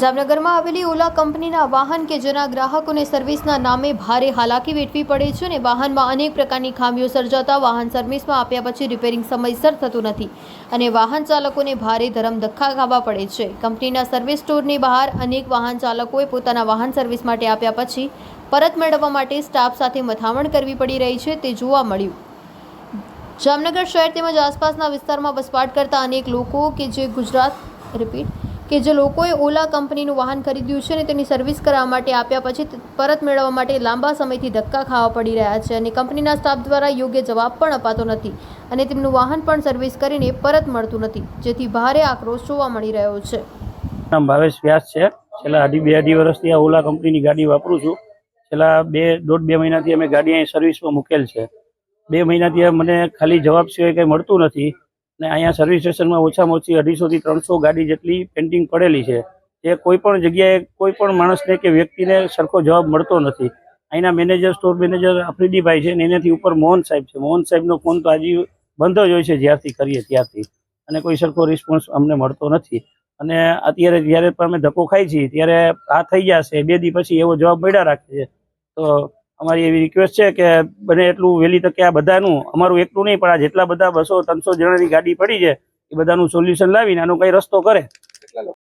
જામનગરમાં આવેલી ઓલા કંપનીના વાહન કે જેના ગ્રાહકોને સર્વિસના નામે ભારે હાલાકી વેઠવી પડે છે અને વાહનમાં અનેક પ્રકારની ખામીઓ સર્જાતા વાહન સર્વિસમાં આપ્યા પછી રિપેરિંગ સમયસર થતું નથી અને વાહન ચાલકોને ભારે ધરમ ધક્કા ખાવા પડે છે. કંપનીના સર્વિસ સ્ટોરની બહાર અનેક વાહન ચાલકોએ પોતાના વાહન સર્વિસ માટે આપ્યા પછી પરત મેળવવા માટે સ્ટાફ સાથે મથામણ કરવી પડી રહી છે તે જોવા મળ્યું. જામનગર શહેર તેમજ આસપાસના વિસ્તારમાં વસવાટ કરતા અનેક લોકો કે જે ગુજરાત, રિપીટ કે જે લોકોએ ઓલા કંપનીનું વાહન ખરીદ્યું છે અને તેની સર્વિસ કરાવવા માટે આપ્યા પછી પરત મેળવવા માટે લાંબા સમયથી ધક્કા ખાવા પડી રહ્યા છે અને કંપનીના સ્ટાફ દ્વારા યોગ્ય જવાબ પણ અપાતો નથી અને તેમનું વાહન પણ સર્વિસ કરીને પરત મળતું નથી, જેથી ભારે આક્રોશ જોવા મળી રહ્યો છે. નામ ભાવેશ વ્યાસ છે. છેલ્લા અઢી બે અઢી વર્ષથી આ ઓલા કંપનીની ગાડી વાપરું છું. છેલ્લા બે દોઢ બે મહિનાથી અમે ગાડી અહીં સર્વિસમાં મૂકેલ છે. બે મહિનાથી મને ખાલી જવાબ સિવાય કંઈ મળતું નથી. ને અહીંયા સર્વિસ સ્ટેશનમાં ઓછામાં ઓછી અઢીસોથી ત્રણસો ગાડી જેટલી પેન્ટિંગ પડેલી છે. એ કોઈ પણ જગ્યાએ કોઈ પણ માણસને કે વ્યક્તિને સરખો જવાબ મળતો નથી. અહીંના મેનેજર સ્ટોર મેનેજર આફ્રિદીભાઈ છે ને એનાથી ઉપર મોહન સાહેબ છે. મોહન સાહેબનો ફોન તો આજે બંધ જ હોય છે જ્યારથી કરીએ ત્યારથી. અને કોઈ સરખો રિસ્પોન્સ અમને મળતો નથી. અને અત્યારે જ્યારે પણ અમે ધક્કો ખાઈ છીએ, ત્યારે આ થઈ જશે. બે દી પછી એવો જવાબ મળ્યા રાખે છે. તો અમારી એવી રિક્વેસ્ટ છે કે બને એટલું વહેલી તકે આ બધાનું, અમારું એકલું નહીં, પણ આ જેટલા બધા બસો ત્રણસો જણાની ગાડી પડી છે, એ બધાનું સોલ્યુશન લાવીને આનો કઈ રસ્તો કરે.